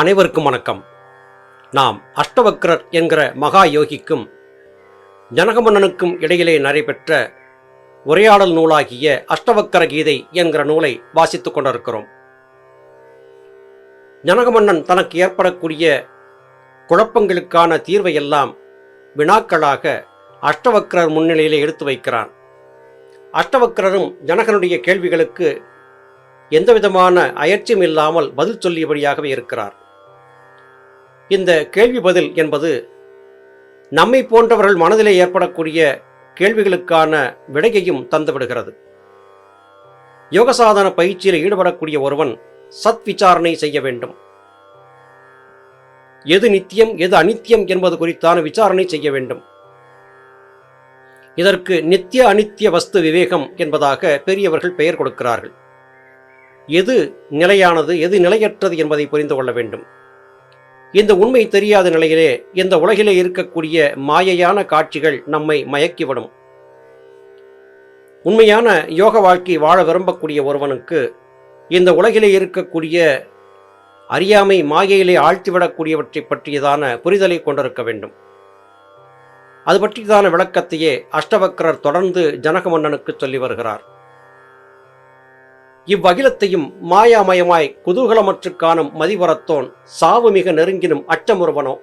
அனைவருக்கும் வணக்கம். நாம் அஷ்டவக்ரர் என்கிற மகா யோகிக்கும் ஜனகமன்னனுக்கும் இடையிலே நடைபெற்ற உரையாடல் நூலாகிய அஷ்டவக்கர கீதை என்கிற நூலை வாசித்துக் கொண்டிருக்கிறோம். ஜனகமன்னன் தனக்கு ஏற்படக்கூடிய குழப்பங்களுக்கான தீர்வை எல்லாம் வினாக்களாக அஷ்டவக்ரர் முன்னிலையிலே எடுத்து வைக்கிறான். அஷ்டவக்ரரும் ஜனகனுடைய கேள்விகளுக்கு எந்தவிதமான அயற்சியும் இல்லாமல் பதில் சொல்லியபடியாகவே இருக்கிறார். இந்த கேள்வி பதில் என்பது நம்மை போன்றவர்கள் மனதிலே ஏற்படக்கூடிய கேள்விகளுக்கான விடையையும் தந்துவிடுகிறது. யோகசாதன பயிற்சியில் ஈடுபடக்கூடிய ஒருவன் சத் விசாரணை செய்ய வேண்டும். எது நித்தியம் எது அனித்தியம் என்பது குறித்தான விசாரணை செய்ய வேண்டும். இதற்கு நித்திய அனித்திய வஸ்து விவேகம் என்பதாக பெரியவர்கள் பெயர் கொடுக்கிறார்கள். எது நிலையானது எது நிலையற்றது என்பதை புரிந்து கொள்ள வேண்டும். இந்த உண்மை தெரியாத நிலையிலே இந்த உலகிலே இருக்கக்கூடிய மாயையான காட்சிகள் நம்மை மயக்கிவிடும். உண்மையான யோக வாழ்க்கை வாழ விரும்பக்கூடிய ஒருவனுக்கு இந்த உலகிலே இருக்கக்கூடிய அறியாமை மாயையிலே ஆழ்த்திவிடக்கூடியவற்றை பற்றியதான புரிதலை கொண்டிருக்க வேண்டும். அது பற்றியதான விளக்கத்தையே அஷ்டவக்கரர் தொடர்ந்து ஜனகமன்னனுக்கு சொல்லி வருகிறார். இவ்வகிலத்தையும் மாயாமயமாய் குதூகலமற்று காணும் மதிவரத்தோன் சாவு மிக நெருங்கினும் அச்சமுறுவனோ?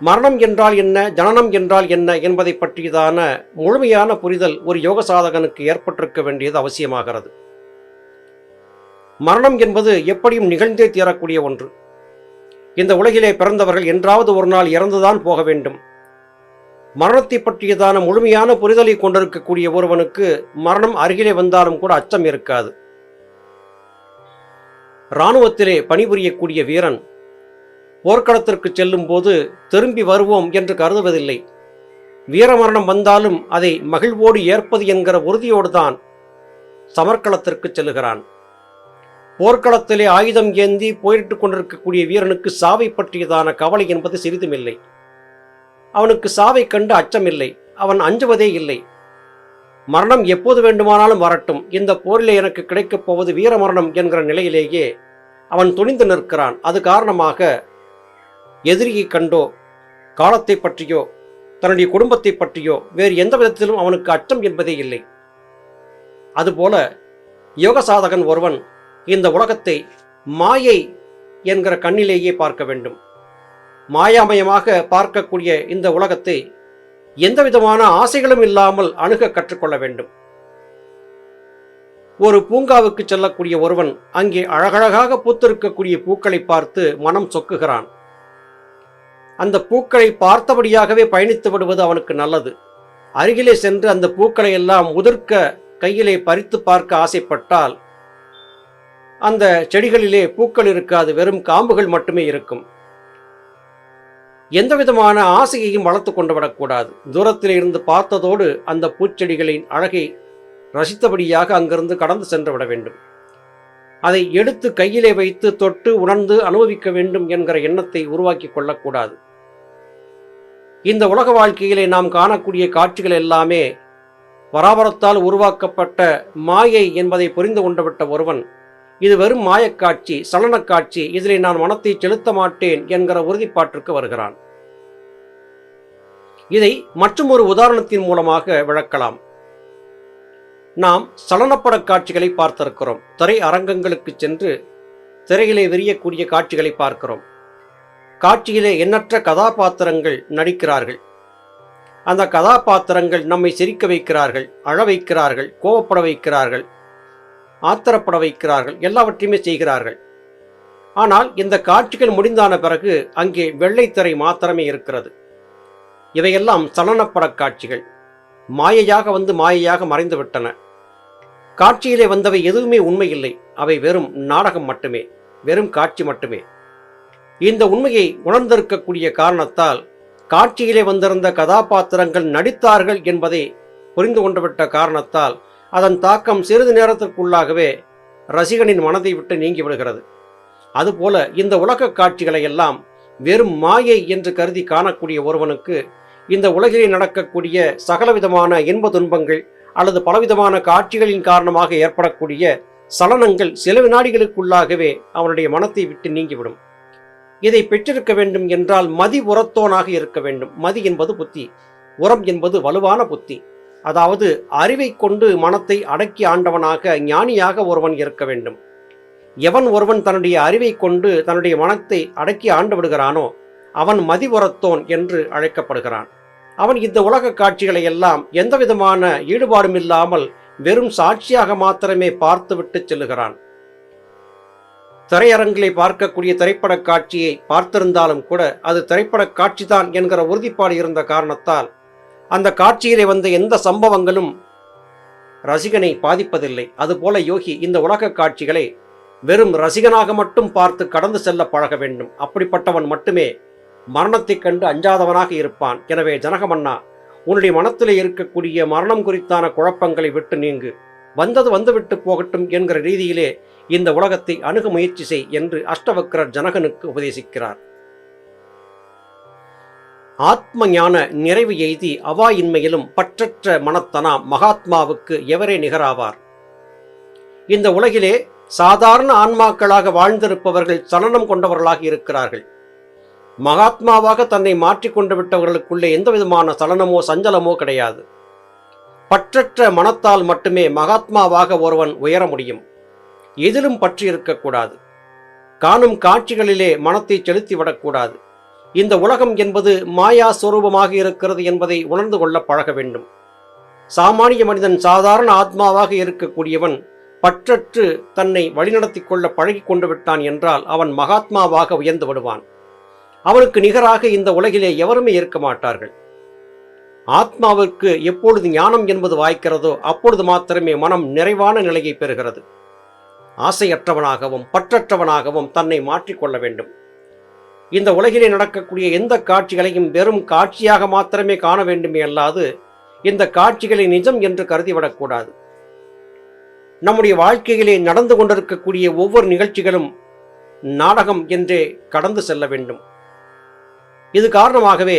மரணம் என்றால் என்ன ஜனனம் என்றால் என்ன என்பதை பற்றியதான முழுமையான புரிதல் ஒரு யோக சாதகனுக்கு ஏற்பட்டிருக்க வேண்டியது அவசியமாகிறது. மரணம் என்பது எப்படியும் நிகழ்ந்தே தீரக்கூடிய ஒன்று. இந்த உலகிலே பிறந்தவர்கள் என்றாவது ஒரு நாள் இறந்துதான் போக வேண்டும். மரணத்தை பற்றியதான முழுமையான புரிதலை கொண்டிருக்கக்கூடிய ஒருவனுக்கு மரணம் அருகிலே வந்தாலும் கூட அச்சம் இருக்காது. இராணுவத்திலே பணிபுரியக்கூடிய வீரன் போர்க்களத்திற்கு செல்லும் போது திரும்பி வருவோம் என்று கருதுவதில்லை. வீரமரணம் வந்தாலும் அதை மகிழ்வோடு ஏற்பது என்கிற உறுதியோடு தான் சமர்க்களத்திற்கு செல்லுகிறான். போர்க்களத்திலே ஆயுதம் ஏந்தி போயிட்டுக் கொண்டிருக்கக்கூடிய வீரனுக்கு சாவை பற்றியதான கவலை என்பது சிறிதுமில்லை. அவனுக்கு சாவை கண்டு அச்சமில்லை. அவன் அஞ்சுவதே இல்லை. மரணம் எப்போது வேண்டுமானாலும் வரட்டும். இந்த போரிலே எனக்கு கிடைக்கப் போவது வீர மரணம் என்கிற நிலையிலேயே அவன் துணிந்து நிற்கிறான். அது காரணமாக எதிரியை கண்டோ காலத்தை பற்றியோ தன்னுடைய குடும்பத்தை பற்றியோ வேறு எந்த விதத்திலும் அவனுக்கு அச்சம் என்பதே இல்லை. அதுபோல யோக சாதகன் ஒருவன் இந்த உலகத்தை மாயை என்கிற கண்ணிலேயே பார்க்க வேண்டும். மாயாமயமாக பார்க்கக்கூடிய இந்த உலகத்தை எந்த விதமான ஆசைகளும் இல்லாமல் அணுக கற்றுக்கொள்ள வேண்டும். ஒரு பூங்காவுக்கு செல்லக்கூடிய ஒருவன் அங்கே அழகழகாக பூத்திருக்கக்கூடிய பூக்களை பார்த்து மனம் சொக்குகிறான். அந்த பூக்களை பார்த்தபடியாகவே பயணித்து விடுவது அவனுக்கு நல்லது. அருகிலே சென்று அந்த பூக்களை எல்லாம் உதிர்க்க கையிலே பறித்து பார்க்க ஆசைப்பட்டால் அந்த செடிகளிலே பூக்கள் இருக்காது வெறும் காம்புகள் மட்டுமே இருக்கும். எந்த விதமான ஆசையையும் வளர்த்து கொண்டு விடக்கூடாது தூரத்தில் இருந்து பார்த்ததோடு அந்த பூச்செடிகளின் அழகை ரசித்தபடியாக அங்கிருந்து கடந்து சென்று விட வேண்டும். அதை எடுத்து கையிலே வைத்து தொட்டு உணர்ந்து அனுபவிக்க வேண்டும் என்கிற எண்ணத்தை உருவாக்கி கொள்ளக்கூடாது. இந்த உலக வாழ்க்கையிலே நாம் காணக்கூடிய காட்சிகள் எல்லாமே பராபரத்தால் உருவாக்கப்பட்ட மாயை என்பதை புரிந்து கொண்டுவிட்ட ஒருவன் இது வெறும் மாயக்காட்சி சலனக்காட்சி இதிலே நான் மனத்தை செலுத்த மாட்டேன் என்கிற உறுதிப்பாட்டிற்கு வருகிறான். இதை மற்றும் ஒரு உதாரணத்தின் மூலமாக விளக்கலாம். நாம் சலனப்பட காட்சிகளை பார்த்திருக்கிறோம். திரை அரங்கங்களுக்கு சென்று திரையிலே விரியக்கூடிய காட்சிகளை பார்க்கிறோம். காட்சியிலே எண்ணற்ற கதாபாத்திரங்கள் நடிக்கிறார்கள். அந்த கதாபாத்திரங்கள் நம்மை சிரிக்க வைக்கிறார்கள் அழ வைக்கிறார்கள் கோவப்பட வைக்கிறார்கள். ஆத்திரப்பட வைக்கிறார்கள். எல்லாவற்றையுமே செய்கிறார்கள். ஆனால் இந்த காட்சிகள் முடிந்தான பிறகு அங்கே வெள்ளைத்திரை மாத்திரமே இருக்கிறது. இவையெல்லாம் சலனப்பட காட்சிகள். மாயையாக வந்து மாயையாக மறைந்து விட்டன. காட்சியிலே வந்தவை எதுவுமே உண்மையில்லை அவை வெறும் நாடகம் மட்டுமே. வெறும் காட்சி மட்டுமே. இந்த உண்மையை உணர்ந்திருக்கக்கூடிய காரணத்தால் காட்சியிலே வந்திருந்த கதாபாத்திரங்கள் நடித்தார்கள் என்பதை புரிந்து கொண்டுவிட்ட காரணத்தால் அதன் தாக்கம் சிறிது நேரத்திற்குள்ளாகவே ரசிகனின் மனதை விட்டு நீங்கி விடுகிறது. அதுபோல இந்த உலக காட்சிகளை எல்லாம் வெறும் மாயை என்று கருதி காணக்கூடிய ஒருவனுக்கு இந்த உலகிலே நடக்கக்கூடிய சகலவிதமான இன்ப துன்பங்கள் அல்லது பலவிதமான காட்சிகளின் காரணமாக ஏற்படக்கூடிய சலனங்கள் சில வினாடிகளுக்குள்ளாகவே அவனுடைய மனத்தை விட்டு நீங்கிவிடும். இதை பெற்றிருக்க வேண்டும் என்றால் மதி உரத்தோனாக இருக்க வேண்டும். மதி என்பது புத்தி உரம் என்பது வலுவான புத்தி. அதாவது அறிவை கொண்டு மனத்தை அடக்கி ஆண்டவனாக ஞானியாக ஒருவன் இருக்க வேண்டும். எவன் ஒருவன் தன்னுடைய அறிவை கொண்டு தன்னுடைய மனத்தை அடக்கி ஆண்டு விடுகிறானோ அவன் மதிவுரத்தோன் என்று அழைக்கப்படுகிறான். அவன் இந்த உலக காட்சிகளை எல்லாம் எந்த விதமான ஈடுபாடும் இல்லாமல் வெறும் சாட்சியாக மாத்திரமே பார்த்துவிட்டு செல்லுகிறான். திரையரங்கிலே பார்க்கக்கூடிய திரைப்பட காட்சியை பார்த்திருந்தாலும் கூட அது திரைப்பட காட்சிதான் என்கிற உறுதிப்பாடு இருந்த காரணத்தால் அந்த காட்சியிலே வந்த எந்த சம்பவங்களும் ரசிகனை பாதிப்பதில்லை. அதுபோல யோகி இந்த உலக காட்சிகளை வெறும் ரசிகனாக மட்டும் பார்த்து கடந்து செல்ல பழக வேண்டும். அப்படிப்பட்டவன் மட்டுமே மரணத்தைக் கண்டு அஞ்சாதவனாக இருப்பான். எனவே ஜனகமன்னா உன்னுடைய மனத்திலே இருக்கக்கூடிய மரணம் குறித்தான குழப்பங்களை விட்டு நீங்கு. வந்தது வந்துவிட்டு போகட்டும் என்கிற ரீதியிலே இந்த உலகத்தை அணுக முயற்சி செய் என்று அஷ்டவக்கரர் ஜனகனுக்கு உபதேசிக்கிறார். ஆத்ம ஞான நிறைவு எய்தி அவாயின்மையிலும் பற்றற்ற மனத்தனா மகாத்மாவுக்கு எவரே நிகராவார்? இந்த உலகிலே சாதாரண ஆன்மாக்களாக வாழ்ந்திருப்பவர்கள் சலனம் கொண்டவர்களாக இருக்கிறார்கள். மகாத்மாவாக தன்னை மாற்றிக்கொண்டு விட்டவர்களுக்குள்ளே எந்த விதமான சலனமோ சஞ்சலமோ கிடையாது. பற்றற்ற மனத்தால் மட்டுமே மகாத்மாவாக ஒருவன் உயர முடியும். எதிலும் பற்றி இருக்கக்கூடாது காணும் காட்சிகளிலே மனத்தை செலுத்திவிடக்கூடாது இந்த உலகம் என்பது மாயா சுரூபமாக இருக்கிறது என்பதை உணர்ந்து கொள்ள பழக வேண்டும். சாமானிய மனிதன் சாதாரண ஆத்மாவாக இருக்கக்கூடியவன் பற்றற்று தன்னை வழிநடத்தி கொள்ள பழகி கொண்டு விட்டான் என்றால் அவன் மகாத்மாவாக உயர்ந்து விடுவான். அவனுக்கு நிகராக இந்த உலகிலே எவருமே இருக்க மாட்டார்கள். ஆத்மாவிற்கு எப்பொழுது ஞானம் என்பது வாய்க்கிறதோ அப்பொழுது மாத்திரமே மனம் நிறைவான நிலையை பெறுகிறது. ஆசையற்றவனாகவும் பற்றற்றவனாகவும் தன்னை மாற்றிக்கொள்ள வேண்டும். இந்த உலகிலே நடக்கக்கூடிய எந்த காட்சிகளையும் வெறும் காட்சியாக மாத்திரமே காண வேண்டுமே அல்லாது இந்த காட்சிகளை நிஜம் என்று கருதிவிடக்கூடாது. நம்முடைய வாழ்க்கையிலே நடந்து கொண்டிருக்கக்கூடிய ஒவ்வொரு நிகழ்ச்சிகளும் நாடகம் என்றே கடந்து செல்ல வேண்டும். இது காரணமாகவே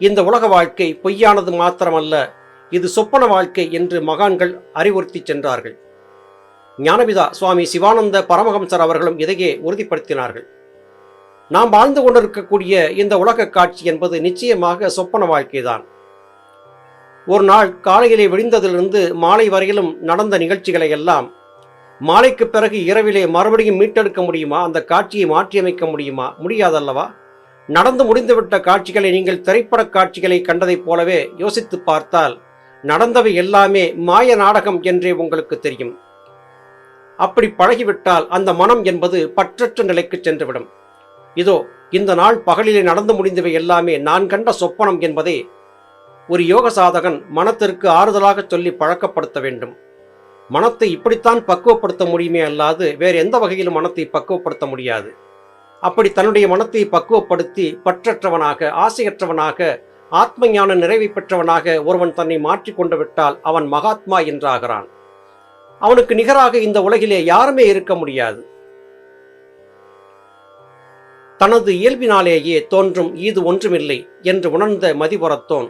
இந்த உலக வாழ்க்கை பொய்யானது மாத்திரமல்ல இது சொப்பன வாழ்க்கை என்று மகான்கள் அறிவுறுத்தி சென்றார்கள். ஞானபிதா சுவாமி சிவானந்த பரமஹம்சர் அவர்களும் இதையே உறுதிப்படுத்தினார்கள். நாம் வாழ்ந்து கொண்டிருக்கக்கூடிய இந்த உலக காட்சி என்பது நிச்சயமாக சொப்பன வாழ்க்கைதான். ஒரு நாள் காலையிலே விடிந்ததிலிருந்து மாலை வரையிலும் நடந்த நிகழ்ச்சிகளை எல்லாம் மாலைக்கு பிறகு இரவிலே மறுபடியும் மீட்டெடுக்க முடியுமா? அந்த காட்சியை மாற்றியமைக்க முடியுமா? முடியாதல்லவா? நடந்து முடிந்துவிட்ட காட்சிகளை நீங்கள் திரைப்பட காட்சிகளை கண்டதைப் போலவே யோசித்து பார்த்தால் நடந்தவை எல்லாமே மாய நாடகம் என்றே உங்களுக்கு தெரியும். அப்படி பழகிவிட்டால் அந்த மனம் என்பது பற்றற்ற நிலைக்கு சென்றுவிடும். இதோ இந்த நாள் பகலிலே நடந்து முடிந்தவை எல்லாமே நான் கண்ட சொப்பனம் என்பதை ஒரு யோக சாதகன் மனத்திற்கு ஆறுதலாக சொல்லி பழக்கப்படுத்த வேண்டும். மனத்தை இப்படித்தான் பக்குவப்படுத்த முடியுமே அல்லாது வேறு எந்த வகையிலும் மனத்தை பக்குவப்படுத்த முடியாது. அப்படி தன்னுடைய மனத்தை பக்குவப்படுத்தி பற்றற்றவனாக ஆசையற்றவனாக ஆத்ம ஞான நிறைவை பெற்றவனாக ஒருவன் தன்னை மாற்றிக்கொண்டு விட்டால் அவன் மகாத்மா என்றாகிறான். அவனுக்கு நிகராக இந்த உலகிலே யாருமே இருக்க முடியாது. தனது இயல்பினாலேயே தோன்றும் ஈது ஒன்றுமில்லை என்று உணர்ந்த மதிபுறத்தோன்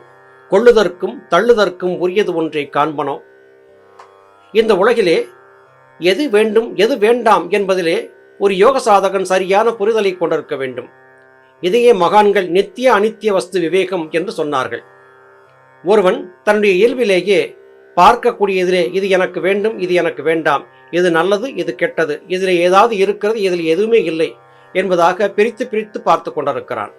கொள்ளுதற்கும் தள்ளுதற்கும் உரியது ஒன்றை காண்பனோ? இந்த உலகிலே எது வேண்டும் எது வேண்டாம் என்பதிலே ஒரு யோக சாதகன் சரியான புரிதலை கொண்டிருக்க வேண்டும். இதையே மகான்கள் நித்திய அனித்திய வஸ்து விவேகம் என்று சொன்னார்கள். ஒருவன் தன்னுடைய இயல்பிலேயே பார்க்கக்கூடியதிலே இது எனக்கு வேண்டும் இது எனக்கு வேண்டாம் இது நல்லது இது கெட்டது இதில் ஏதாவது இருக்கிறது இதில் எதுவுமே இல்லை என்பதாக பிரித்து பிரித்து பார்த்து கொண்டிருக்கிறான்.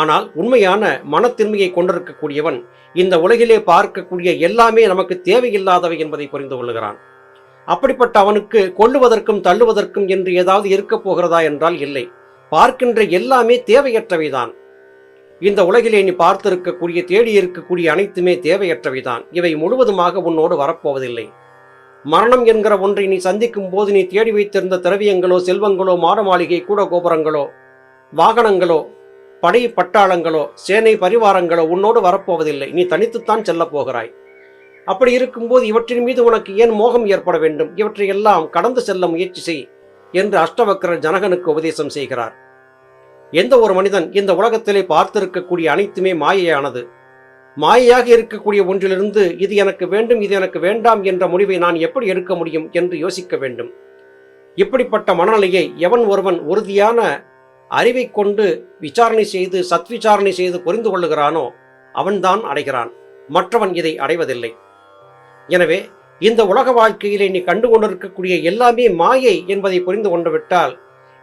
ஆனால் உண்மையான மனத்தின்மையை கொண்டிருக்கக்கூடியவன் இந்த உலகிலே பார்க்கக்கூடிய எல்லாமே நமக்கு தேவையில்லாதவை என்பதை புரிந்து கொள்ளுகிறான். அப்படிப்பட்ட அவனுக்கு கொள்ளுவதற்கும் தள்ளுவதற்கும் என்று ஏதாவது இருக்கப் போகிறதா என்றால் இல்லை. பார்க்கின்ற எல்லாமே தேவையற்றவைதான். இந்த உலகிலே நீ பார்த்திருக்கக்கூடிய தேடி இருக்கக்கூடிய அனைத்துமே தேவையற்றவைதான். இவை முழுவதுமாக உன்னோடு வரப்போவதில்லை. மரணம் என்கிற ஒன்றை நீ சந்திக்கும் போது நீ தேடி வைத்திருந்த திரவியங்களோ செல்வங்களோ மாட மாளிகை கூட கோபுரங்களோ வாகனங்களோ படை பட்டாளங்களோ சேனை பரிவாரங்களோ உன்னோடு வரப்போவதில்லை. நீ தனித்துத்தான் செல்லப் போகிறாய். அப்படி இருக்கும்போது இவற்றின் மீது உனக்கு ஏன் மோகம் ஏற்பட வேண்டும்? இவற்றை எல்லாம் கடந்து செல்ல முயற்சி செய் என்று அஷ்டவக்கரர் ஜனகனுக்கு உபதேசம் செய்கிறார். எந்த ஒரு மனிதன் இந்த உலகத்திலே பார்த்திருக்கக்கூடிய அனைத்துமே மாயையானது. மாயையாக இருக்கக்கூடிய ஒன்றிலிருந்து இது எனக்கு வேண்டும் இது எனக்கு வேண்டாம் என்ற முடிவை நான் எப்படி எடுக்க முடியும் என்று யோசிக்க வேண்டும். இப்படிப்பட்ட மனநிலையை எவன் ஒருவன் உறுதியான அறிவை கொண்டு விசாரணை செய்து சத்விசாரணை செய்து புரிந்து கொள்ளுகிறானோ அவன்தான் அடைகிறான். மற்றவன் இதை அடைவதில்லை. எனவே இந்த உலக வாழ்க்கையிலே நீ கண்டு கொண்டிருக்கக்கூடிய எல்லாமே மாயை என்பதை புரிந்து கொண்டு விட்டால்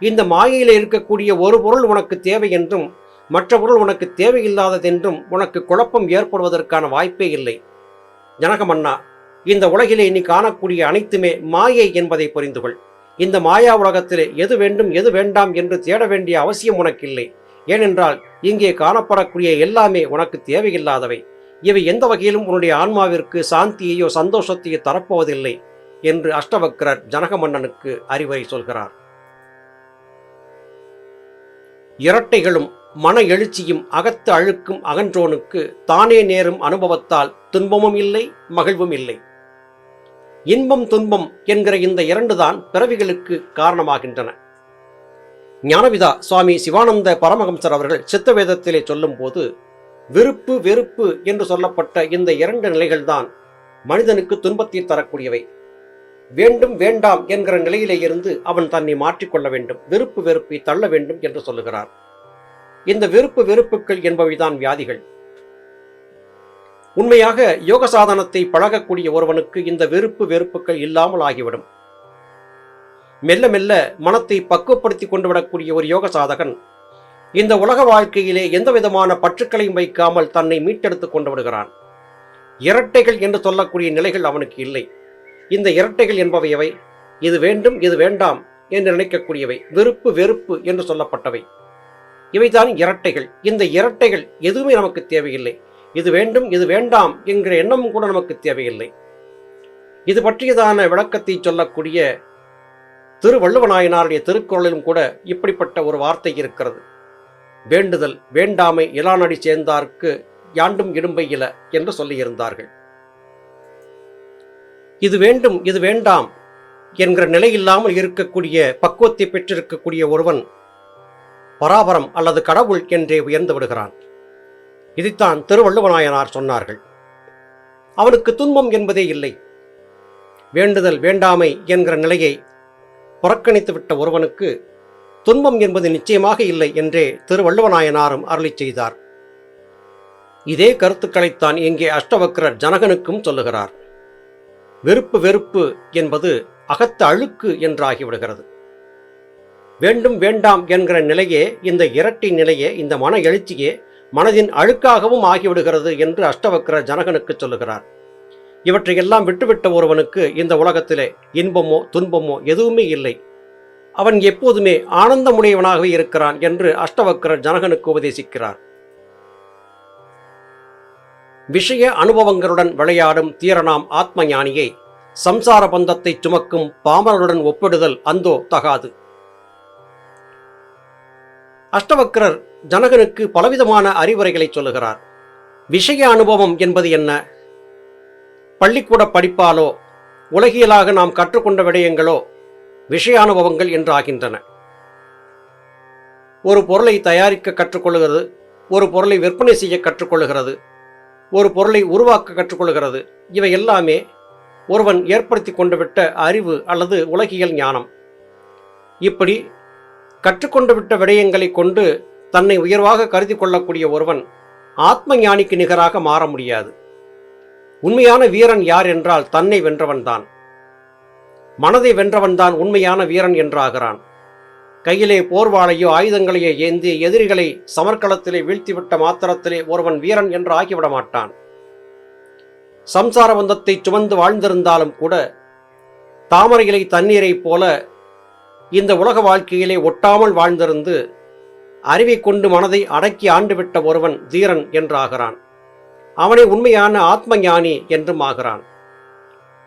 இந்த மாயையில் இருக்கக்கூடிய ஒரு பொருள் உனக்கு தேவை என்றும் மற்ற பொருள் உனக்கு தேவையில்லாததென்றும் உனக்கு குழப்பம் ஏற்படுவதற்கான வாய்ப்பே இல்லை. ஜனகமன்னா இந்த உலகிலே நீ காணக்கூடிய அனைத்துமே மாயை என்பதை புரிந்து கொள் இந்த மாயா உலகத்திலே எது வேண்டும் எது வேண்டாம் என்று தேட வேண்டிய அவசியம் உனக்கில்லை. ஏனென்றால் இங்கே காணப்படக்கூடிய எல்லாமே உனக்கு தேவையில்லாதவை. இவை எந்த வகையிலும் உன்னுடைய ஆன்மாவிற்கு சாந்தியையோ சந்தோஷத்தையோ தரப்போவதில்லை என்று அஷ்டவக்ரர் ஜனகமன்னனுக்கு அறிவுரை சொல்கிறார். இரட்டைகளும் மன எழுச்சியும் அகத்து அழுக்கும் அகன்றோனுக்கு தானே நேரும் அனுபவத்தால் துன்பமும் இல்லை மகிழ்வும் இல்லை. இன்பம் துன்பம் என்கிற இந்த இரண்டுதான் பிறவிகளுக்கு காரணமாகின்றன. ஞானவிதா சுவாமி சிவானந்த பரமஹம்சர் அவர்கள் சித்த வேதத்திலே சொல்லும்போது விருப்பு வெறுப்பு என்று சொல்லப்பட்ட இந்த இரண்டு நிலைகள்தான் மனிதனுக்கு துன்பத்தை தரக்கூடியவை. வேண்டும் வேண்டாம் என்கிற நிலையிலே இருந்து அவன் தன்னை மாற்றிக்கொள்ள வேண்டும். விருப்பு வெறுப்பை தள்ள வேண்டும் என்று சொல்லுகிறார். இந்த வெறுப்பு வெறுப்புகள் என்பவைதான் வியாதிகள். உண்மையாக யோக சாதனத்தை பழகக்கூடிய ஒருவனுக்கு இந்த வெறுப்பு வெறுப்புகள் இல்லாமல் ஆகிவிடும். மெல்ல மெல்ல மனத்தை பக்குவப்படுத்தி கொண்டு விடக்கூடிய ஒரு யோக சாதகன் இந்த உலக வாழ்க்கையிலே எந்த விதமான பற்றுக்களையும் வைக்காமல் தன்னை மீட்டெடுத்து கொண்டு விடுகிறான் இரட்டைகள் என்று சொல்லக்கூடிய நிலைகள் அவனுக்கு இல்லை. இந்த இரட்டைகள் என்பவையவை இது வேண்டும் இது வேண்டாம் என்று நினைக்கக்கூடியவை. வெறுப்பு வெறுப்பு என்று சொல்லப்பட்டவை. இவைதான் இரட்டைகள். இந்த இரட்டைகள் எதுவுமே நமக்கு தேவையில்லை. இது வேண்டும் இது வேண்டாம் என்கிற எண்ணமும் கூட நமக்கு தேவையில்லை. இது பற்றியதான விளக்கத்தை சொல்லக்கூடிய திருவள்ளுவநாயனாருடைய திருக்குறளிலும் கூட இப்படிப்பட்ட ஒரு வார்த்தை இருக்கிறது. வேண்டுதல் வேண்டாமை இலானடி சேர்ந்தார்க்கு யாண்டும் இடும்பை இல என்று சொல்லியிருந்தார்கள். இது வேண்டும் இது வேண்டாம் என்கிற நிலையில்லாமல் இருக்கக்கூடிய பக்குவத்தை பெற்றிருக்கக்கூடிய ஒருவன் பராபரம் அல்லது கடவுள் என்றே உயர்ந்து விடுகிறான். இதைத்தான் திருவள்ளுவநாயனார் சொன்னார்கள். அவனுக்கு துன்பம் என்பதே இல்லை. வேண்டுதல் வேண்டாமை என்கிற நிலையை புறக்கணித்துவிட்ட ஒருவனுக்கு துன்பம் என்பது நிச்சயமாக இல்லை என்றே திருவள்ளுவநாயனாரும் அருளி செய்தார். இதே கருத்துக்களைத்தான் இங்கே அஷ்டவக்ரர் ஜனகனுக்கும் சொல்லுகிறார். வெறுப்பு வெறுப்பு என்பது அகத்த அழுக்கு என்றாகிவிடுகிறது. வேண்டும் வேண்டாம் என்கிற நிலையே இந்த இரட்டை நிலையே இந்த மன எழுச்சியே மனதின் அழுக்காகவும் ஆகிவிடுகிறது என்று அஷ்டவக்கர ஜனகனுக்கு சொல்லுகிறார். இவற்றையெல்லாம் விட்டுவிட்ட ஒருவனுக்கு இந்த உலகத்திலே இன்பமோ துன்பமோ எதுவுமே இல்லை. அவன் எப்போதுமே ஆனந்தமுடையவனாகவே இருக்கிறான் என்று அஷ்டவக்கரர் ஜனகனுக்கு உபதேசிக்கிறார். விஷய அனுபவங்களுடன் விளையாடும் தீரனாம் ஆத்ம ஞானியை சம்சார பந்தத்தை சுமக்கும் பாமரனுடன் ஒப்பிடுதல் அந்தோ தகாது. அஷ்டவக்ரர் ஜனகனுக்கு பலவிதமான அறிவுரைகளை சொல்லுகிறார். விஷய அனுபவம் என்பது என்ன? பள்ளிக்கூட படிப்பாலோ உலகியலாக நாம் கற்றுக்கொண்ட விடயங்களோ விஷய அனுபவங்கள் என்றாகின்றன. ஒரு பொருளை தயாரிக்க கற்றுக்கொள்கிறது ஒரு பொருளை விற்பனை செய்ய கற்றுக்கொள்கிறது ஒரு பொருளை உருவாக்க கற்றுக்கொள்கிறது இவை எல்லாமே ஒருவன் ஏற்படுத்தி கொண்டு விட்ட அறிவு அல்லது உலகியல் ஞானம். இப்படி கற்றுக்கொண்டு விட்ட விடயங்களை கொண்டு தன்னை உயர்வாக கருதி கொள்ளக்கூடிய ஒருவன் ஆத்ம ஞானிக்கு நிகராக மாற முடியாது. உண்மையான வீரன் யார் என்றால் தன்னை வென்றவன்தான். மனதை வென்றவன்தான் உண்மையான வீரன் என்றாகிறான். கையிலே போர்வாளையோ ஆயுதங்களையோ ஏந்தி எதிரிகளை சமர்க்களத்திலே வீழ்த்திவிட்ட மாத்திரத்திலே ஒருவன் வீரன் என்று ஆகிவிட மாட்டான். சம்சார பந்தத்தை சுமந்து வாழ்ந்திருந்தாலும் கூட தாமரைகளை தண்ணீரைப் போல இந்த உலக வாழ்க்கையிலே ஒட்டாமல் வாழ்ந்திருந்து அறிவை கொண்டு மனதை அடக்கி ஆண்டுவிட்ட ஒருவன் தீரன் என்றாகிறான். அவனை உண்மையான ஆத்ம ஞானி என்றும் ஆகிறான்.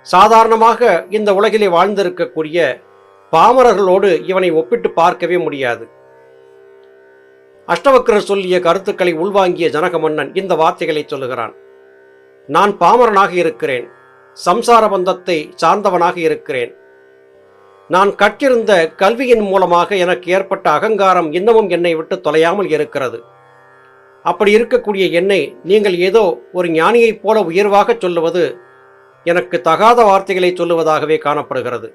சாதாரணமாக இந்த உலகிலே வாழ்ந்திருக்கக்கூடிய பாமரர்களோடு இவனை ஒப்பிட்டு பார்க்கவே முடியாது. அஷ்டவக்கரர் சொல்லிய கருத்துக்களை உள்வாங்கிய ஜனக மன்னன் இந்த வார்த்தைகளை சொல்லுகிறான். நான் பாமரனாக இருக்கிறேன். சம்சார பந்தத்தை சார்ந்தவனாக இருக்கிறேன். நான் கற்றிருந்த கல்வியின் மூலமாக எனக்கு ஏற்பட்ட அகங்காரம் இன்னமும் என்னை விட்டு தொலையாமல் இருக்கிறது. அப்படி இருக்கக்கூடிய என்னை நீங்கள் ஏதோ ஒரு ஞானியைப் போல உயர்வாக சொல்லுவது எனக்கு தகாத வார்த்தைகளை சொல்லுவதாகவே காணப்படுகிறது.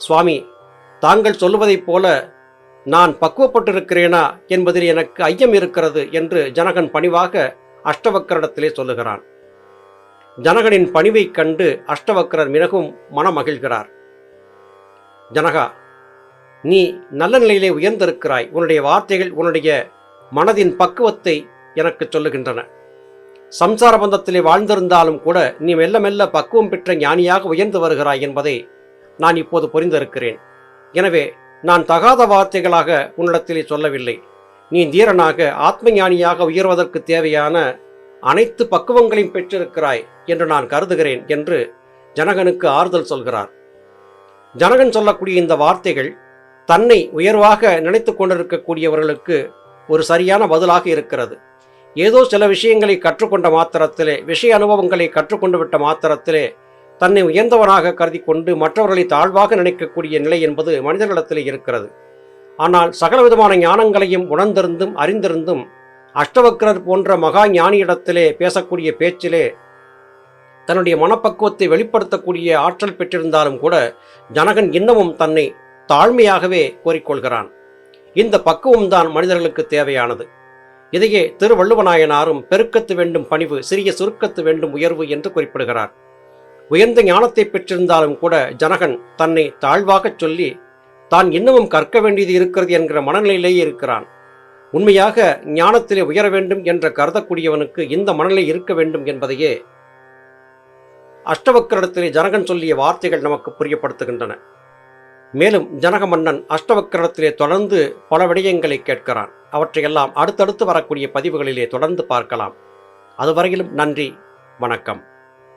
சுவாமி தாங்கள் சொல்லுவதைப் போல நான் பக்குவப்பட்டிருக்கிறேனா என்பதில் எனக்கு ஐயம் இருக்கிறது என்று ஜனகன் பணிவாக அஷ்டவக்கரிடத்திலே சொல்லுகிறான். ஜனகனின் பணிவைக் கண்டு அஷ்டவக்கரர் மிகவும் மனமகிழ்கிறார். ஜனகா நீ நல்ல நிலையிலே உயர்ந்திருக்கிறாய். உன்னுடைய வார்த்தைகள் உன்னுடைய மனதின் பக்குவத்தை எனக்கு சொல்லுகின்றன. சம்சார பந்தத்திலே வாழ்ந்திருந்தாலும் கூட நீ மெல்ல மெல்ல பக்குவம் பெற்ற ஞானியாக உயர்ந்து வருகிறாய் என்பதை நான் இப்போது புரிந்திருக்கிறேன். எனவே நான் தகாத வார்த்தைகளாக உன்னிடத்திலே சொல்லவில்லை. நீ தீரனாக ஆத்ம ஞானியாக உயர்வதற்கு தேவையான அனைத்து பக்குவங்களையும் பெற்றிருக்கிறாய் என்று நான் கருதுகிறேன் என்று ஜனகனுக்கு ஆறுதல் சொல்கிறார். ஜனகன் சொல்லக்கூடிய இந்த வார்த்தைகள் தன்னை உயர்வாக நினைத்து கொண்டிருக்கக்கூடியவர்களுக்கு ஒரு சரியான பதிலாக இருக்கிறது. ஏதோ சில விஷயங்களை கற்றுக்கொண்ட மாத்திரத்திலே விஷய அனுபவங்களை கற்றுக்கொண்டு விட்ட மாத்திரத்திலே தன்னை உயர்ந்தவனாக கருதி கொண்டு மற்றவர்களை தாழ்வாக நினைக்கக்கூடிய நிலை என்பது மனிதர்களிடத்திலே இருக்கிறது. ஆனால் சகலவிதமான ஞானங்களையும் உணர்ந்திருந்தும் அறிந்திருந்தும் அஷ்டவக்ரர் போன்ற மகா ஞானியிடத்திலே பேசக்கூடிய பேச்சிலே தன்னுடைய மனப்பக்குவத்தை வெளிப்படுத்தக்கூடிய ஆற்றல் பெற்றிருந்தாலும் கூட ஜனகன் இன்னமும் தன்னை தாழ்மையாகவே கோரிக்கொள்கிறான். இந்த பக்குவம்தான் மனிதர்களுக்கு தேவையானது. இதையே திருவள்ளுவநாயனாரும் பெருக்கத்து வேண்டும் பணிவு சிறிய சுருக்கத்து வேண்டும் உயர்வு என்று குறிப்பிடுகிறார். உயர்ந்த ஞானத்தை பெற்றிருந்தாலும் கூட ஜனகன் தன்னை தாழ்வாகச் சொல்லி தான் இன்னமும் கற்க வேண்டியது இருக்கிறது என்கிற மனநிலையிலேயே இருக்கிறான். உண்மையாக ஞானத்திலே உயர வேண்டும் என்ற கருதக்கூடியவனுக்கு இந்த மனநிலை இருக்க வேண்டும் என்பதையே அஷ்டவக்கரிடத்திலே ஜனகன் சொல்லிய வார்த்தைகள் நமக்கு புரியப்படுத்துகின்றன. மேலும் ஜனக மன்னன் அஷ்டவக்கிரடத்திலே தொடர்ந்து பல விடயங்களை கேட்கிறான். அவற்றையெல்லாம் அடுத்தடுத்து வரக்கூடிய பதிவுகளிலே தொடர்ந்து பார்க்கலாம். அதுவரையிலும் நன்றி வணக்கம்.